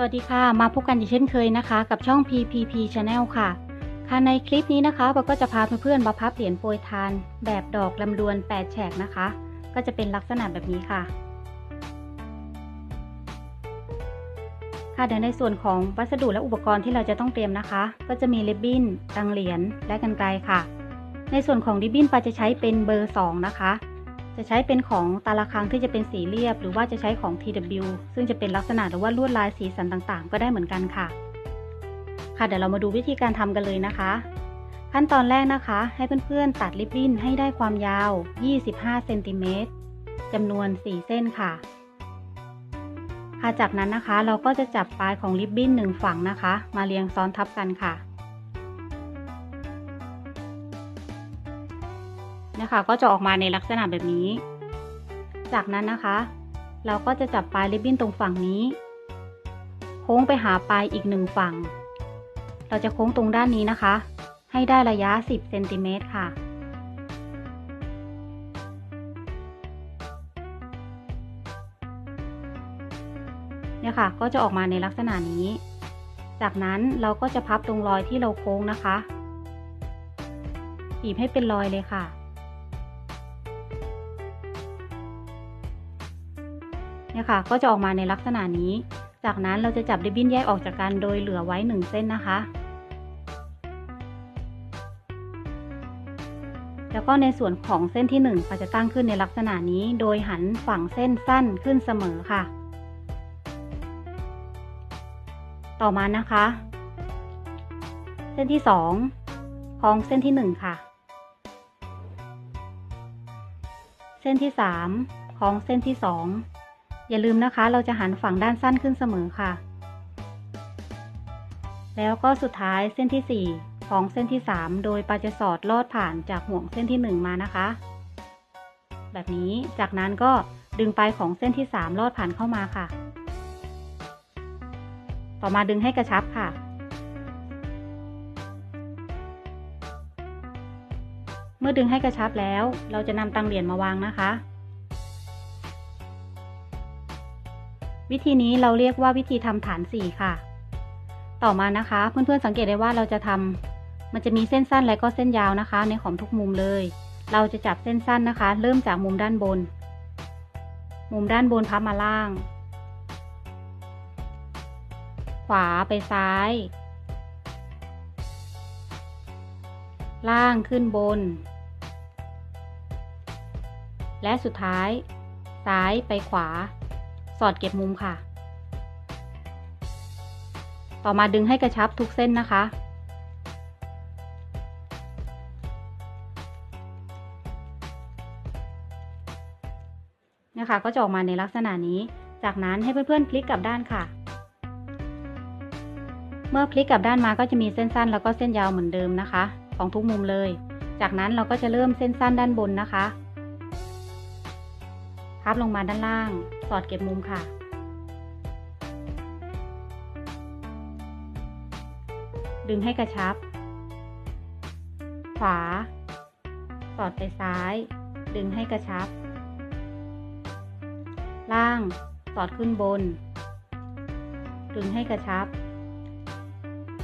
สวัสดีค่ะ มาพบกันอีกเช่นเคยนะคะ กับช่อง PPP Channel ค่ะ ค่ะในคลิปนี้นะคะเราก็จะพาเพื่อนๆมาพับเหรียญโปรยทาน แบบดอกลำดวน 8 แฉกนะคะ ก็จะเป็นลักษณะแบบนี้ค่ะ ค่ะเดี๋ยวในส่วนของวัสดุและอุปกรณ์ที่เราจะต้องเตรียมนะคะ ก็จะมีริบบิ้นตังเหรียญและกันไกรค่ะ ในส่วนของริบบิ้นปาจะใช้เป็นเบอร์ 2 นะคะ จะใช้เป็นของตาละครังที่จะเป็นสีเรียบ หรือว่าจะใช้ของ TW ซึ่งจะเป็นลักษณะหรือว่าลวดลายสีสันต่างๆ ก็ได้เหมือนกันค่ะ ค่ะเดี๋ยวเรามาดูวิธีการทำกันเลยนะคะ ขั้นตอนแรกนะคะ ให้เพื่อนๆตัดริบบิ้นให้ได้ความยาว 25เซนติเมตรจำนวน 4 เส้นค่ะ ค่ะจากนั้นนะคะ เราก็จะจับปลายของริบบิ้นหนึ่งฝั่งนะคะ มาเรียงซ้อนทับกันค่ะ นะคะ ก็จะออกมาในลักษณะแบบนี้ จากนั้นนะคะ เราก็จะจับปลายริบบิ้นตรงฝั่งนี้ โค้งไปหาปลายอีกหนึ่งฝั่ง เราจะโค้งตรงด้านนี้นะคะ ให้ได้ระยะ 10เซนติเมตรค่ะเนี่ยค่ะ ก็จะออกมาในลักษณะนี้ จากนั้นเราก็จะพับตรงรอยที่เราโค้งนะคะบีบให้เป็นรอยเลยค่ะ เนี่ยค่ะ ก็จะออกมาในลักษณะนี้ จากนั้นเราจะจับริบบิ้นแยกออกจากกันโดยเหลือไว้หนึ่งเส้นนะคะ แล้วก็ในส่วนของเส้นที่1เราจะตั้งขึ้นในลักษณะนี้ โดยหันฝั่งเส้นสั้นขึ้นเสมอค่ะ ต่อมานะคะ เส้นที่2คล้องเส้นที่ 1 ค่ะ เส้นที่3คล้องเส้นที่ 2 อย่าลืมนะคะเราจะหันฝั่งด้านสั้นขึ้นเสมอค่ะ แล้วก็สุดท้ายเส้นที่ 4 ของเส้นที่ 3 โดยปาจะสอดลอดผ่านจากห่วงเส้นที่ 1 มานะคะ แบบนี้จากนั้นก็ดึงปลายของเส้นที่ 3 ลอดผ่านเข้ามาค่ะ ต่อมาดึงให้กระชับค่ะ เมื่อดึงให้กระชับแล้ว เราจะนำตังเหรียญมาวางนะคะ วิธีนี้เราเรียกว่าวิธีทำฐานสี่ค่ะ ต่อมานะคะ เพื่อนๆสังเกตได้ว่าเราจะทำมันจะมีเส้นสั้นและก็เส้นยาวนะคะ ในของทุกมุมเลย เราจะจับเส้นสั้นนะคะ เริ่มจากมุมด้านบน มุมด้านบนพับมาล่าง ขวาไปซ้าย ล่างขึ้นบน และสุดท้าย ซ้ายไปขวา สอดเก็บมุมค่ะ ต่อมาดึงให้กระชับทุกเส้นนะคะ นะคะก็จะออกมาในลักษณะนี้ จากนั้นให้เพื่อนๆพลิกกลับด้านค่ะ เมื่อพลิกกลับด้านมาก็จะมีเส้นสั้นแล้วก็เส้นยาวเหมือนเดิมนะคะ ของทุกมุมเลย จากนั้นเราก็จะเริ่มเส้นสั้นด้านบนนะคะพับลงมาด้านล่าง สอดเก็บมุมค่ะ ดึงให้กระชับ ขวา สอดไปซ้าย ดึงให้กระชับ ล่าง สอดขึ้นบน ดึงให้กระชับ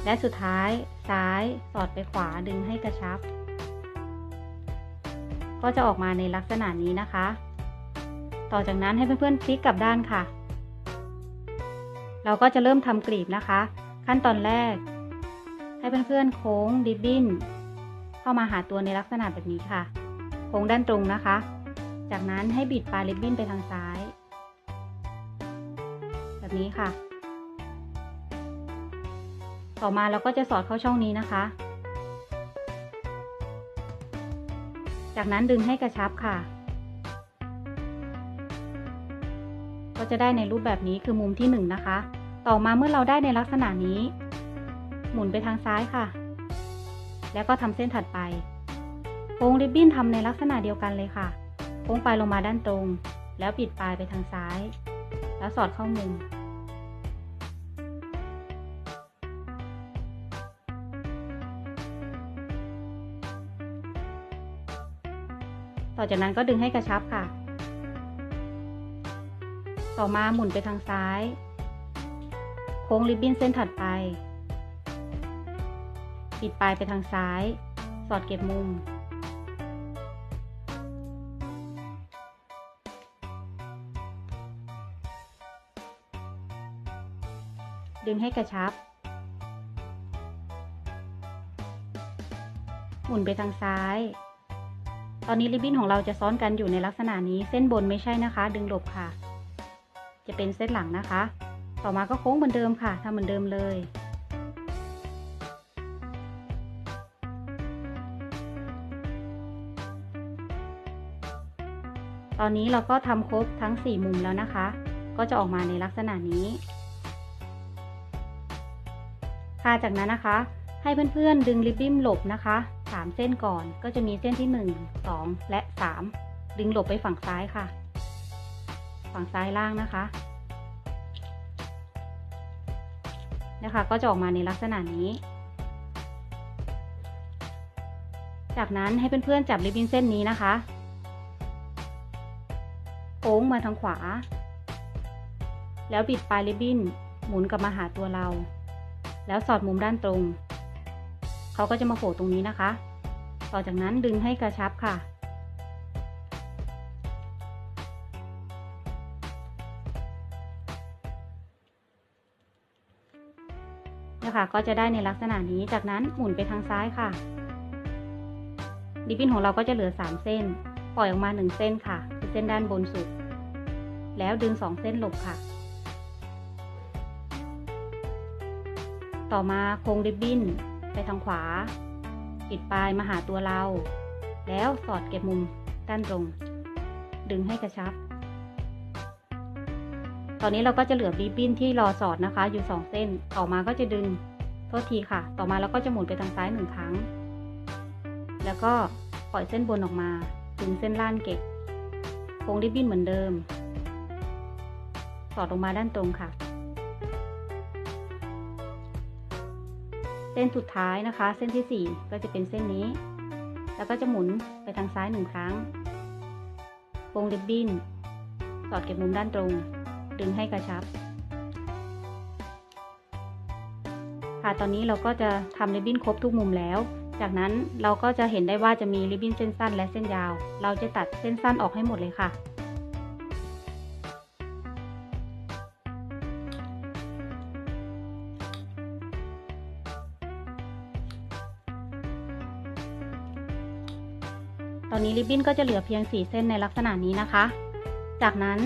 และสุดท้ายซ้าย สอดไปขวา ดึงให้กระชับ ก็จะออกมาในลักษณะนี้นะคะ ต่อจากนั้นให้เพื่อนๆพลิกกลับด้านค่ะ เราก็จะเริ่มทำกลีบนะคะ ขั้นตอนแรก ให้เพื่อนๆโค้งดิบบิ้น เข้ามาหาตัวในลักษณะแบบนี้ค่ะ โค้งด้านตรงนะคะ จากนั้นให้บิดปลายริบบิ้นไปทางซ้าย แบบนี้ค่ะ ต่อมาเราก็จะสอดเข้าช่องนี้นะคะ จากนั้นดึงให้กระชับค่ะ ก็จะได้ในรูปแบบนี้คือมุมที่1นนะคะ ต่อมาเมื่อเราได้ในลักษณะนี้ หมุนไปทางซ้ายค่ะ แล้วก็ทำเส้นถัดไป โค้งริบบิ้นทำในลักษณะเดียวกันเลยค่ะ โค้งปลายลงมาด้านตรง แล้วปิดปลายไปทางซ้าย แล้วสอดเข้ามุมต่อจากนั้นก็ดึงให้กระชับค่ะ ต่อมาหมุนไปทางซ้าย โค้งริบบิ้นเส้นถัดไป ปิดปลายไปทางซ้าย สอดเก็บมุม ดึงให้กระชับ หมุนไปทางซ้ายตอนนี้ริบบิ้นของเราจะซ้อนกันอยู่ในลักษณะนี้ เส้นบนไม่ใช่นะคะ ดึงหลบค่ะ จะเป็นเส้นหลังนะคะ ต่อมาก็โค้งเหมือนเดิมค่ะทำเหมือนเดิมเลย ตอนนี้เราก็ทำครบทั้ง 4 มุมแล้วนะคะ ก็จะออกมาในลักษณะนี้ค่ะจากนั้นนะคะให้เพื่อนๆดึงริบบิ้นหลบนะคะ 3 เส้นก่อนก็จะมีเส้นที่ 1 2 และ 3 ดึงหลบไปฝั่งซ้ายค่ะ ฝั่งซ้ายล่างนะคะ นะคะ ก็จะออกมาในลักษณะนี้ จากนั้นให้เพื่อนๆจับริบบิ้นเส้นนี้นะคะโค้งมาทางขวา แล้วบิดปลายริบบิ้นหมุนกลับมาหาตัวเรา แล้วสอดมุมด้านตรง เขาก็จะมาโผล่ตรงนี้นะคะ ต่อจากนั้นดึงให้กระชับค่ะ นะคะก็จะได้ในลักษณะนี้ จากนั้นหมุนไปทางซ้ายค่ะ ริบบิ้นของเราก็จะเหลือ 3 เส้น ปล่อยออกมา 1 เส้นค่ะคือเส้นด้านบนสุด แล้วดึง 2 เส้นหลบค่ะ ต่อมาโค้งริบบิ้นไปทางขวา ปิดปลายมาหาตัวเรา แล้วสอดเก็บมุมด้านตรง ดึงให้กระชับ ตอนนี้เราก็จะเหลือริบบิ้นที่รอสอดนะคะ อยู่ 2 เส้น ต่อมาก็จะดึงโทษทีค่ะ ต่อมาเราก็จะหมุนไปทางซ้ายหนึ่งครั้ง แล้วก็ปล่อยเส้นบนออกมาดึงเส้นล่างเก็บโค้งริบบิ้นเหมือนเดิม สอดลงมาด้านตรงค่ะ เส้นสุดท้ายนะคะ เส้นที่ 4 ก็จะเป็นเส้นนี้ แล้วก็จะหมุนไปทางซ้ายหนึ่งครั้งโค้งริบบิ้น สอดเก็บมุมด้านตรง ดึงให้กระชับ ค่ะตอนนี้เราก็จะทำริบบิ้นครบทุกมุมแล้ว จากนั้นเราก็จะเห็นได้ว่าจะมีริบบิ้นเส้นสั้นและเส้นยาว เราจะตัดเส้นสั้นออกให้หมดเลยค่ะตอนนี้ริบบิ้นก็จะเหลือเพียง 4 เส้นในลักษณะนี้นะคะ จากนั้น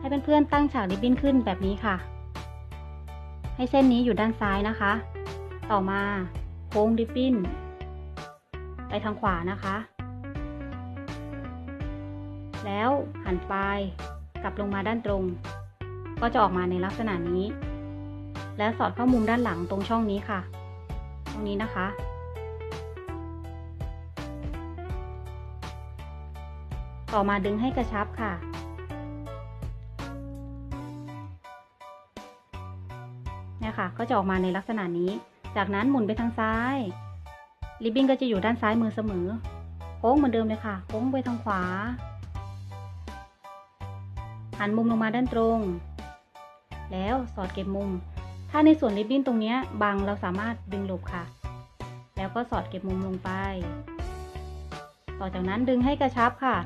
ให้เพื่อนๆตั้งฉากริบบิ้นขึ้นแบบนี้ค่ะ ให้เส้นนี้อยู่ด้านซ้ายนะคะ ต่อมาโค้งริบบิ้น ไปทางขวานะคะ แล้วหันปลายกลับลงมาด้านตรง ก็จะออกมาในลักษณะนี้ แล้วสอดเข้ามุมด้านหลังตรงช่องนี้ค่ะ ตรงนี้นะคะ ต่อมาดึงให้กระชับค่ะ ค่ะ ก็จะออกมาในลักษณะนี้ จากนั้นหมุนไปทางซ้าย ริบบิ้นก็จะอยู่ด้านซ้ายมือเสมอ โค้งเหมือนเดิมเลยค่ะ โค้งไปทางขวา หันมุมลงมาด้านตรง แล้วสอดเก็บมุม ถ้าในส่วนริบบิ้นตรงนี้บางเราสามารถดึงหลบค่ะ แล้วก็สอดเก็บมุมลงไป ต่อจากนั้นดึงให้กระชับค่ะ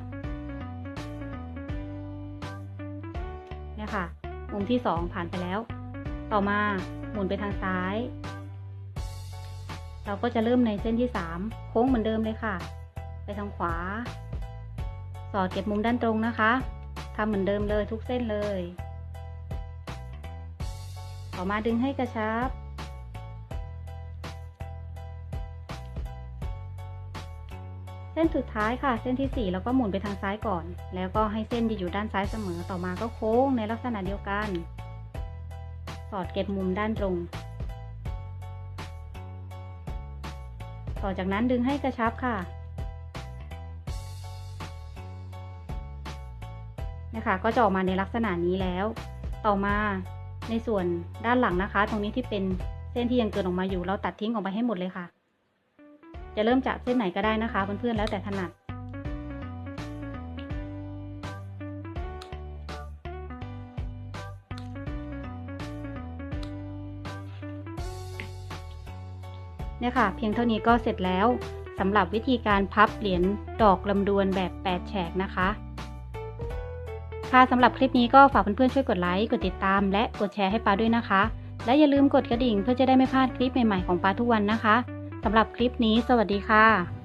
เนี่ยค่ะ มุมที่ 2 ผ่านไปแล้ว ต่อมา หมุนไปทางซ้าย เราก็จะเริ่มในเส้นที่ 3 โค้งเหมือนเดิมเลยค่ะ ไปทางขวา สอดเก็บมุมด้านตรงนะคะทำเหมือนเดิมเลยทุกเส้นเลยต่อมาดึงให้กระชับ เส้นสุดท้ายค่ะ เส้นที่ 4 แล้วก็หมุนไปทางซ้ายก่อน แล้วก็ให้เส้นอยู่ด้านซ้ายเสมอ ต่อมาก็โค้งในลักษณะเดียวกัน อดเก็บมุมด้านตรง ต่อจากนั้นดึงให้กระชับค่ะ นะคะก็จะออกมาในลักษณะนี้แล้ว ต่อมาในส่วนด้านหลังนะคะ ตรงนี้ที่เป็นเส้นที่ยังเกินออกมาอยู่ เราตัดทิ้งออกไปให้หมดเลยค่ะ จะเริ่มจากเส้นไหนก็ได้นะคะเพื่อนๆแล้วแต่ถนัด เนี่ยค่ะ เพียงเท่านี้ก็เสร็จแล้วสำหรับวิธีการพับเหรียญดอกลำดวนแบบ 8 แฉกนะคะ ค่ะสำหรับคลิปนี้ก็ฝากเพื่อนๆช่วยกดไลค์กดติดตาม และกดแชร์ให้ปาด้วยนะคะ และอย่าลืมกดกระดิ่งเพื่อจะได้ไม่พลาดคลิปใหม่ๆของปาทุกวันนะคะสำหรับคลิปนี้ สวัสดีค่ะ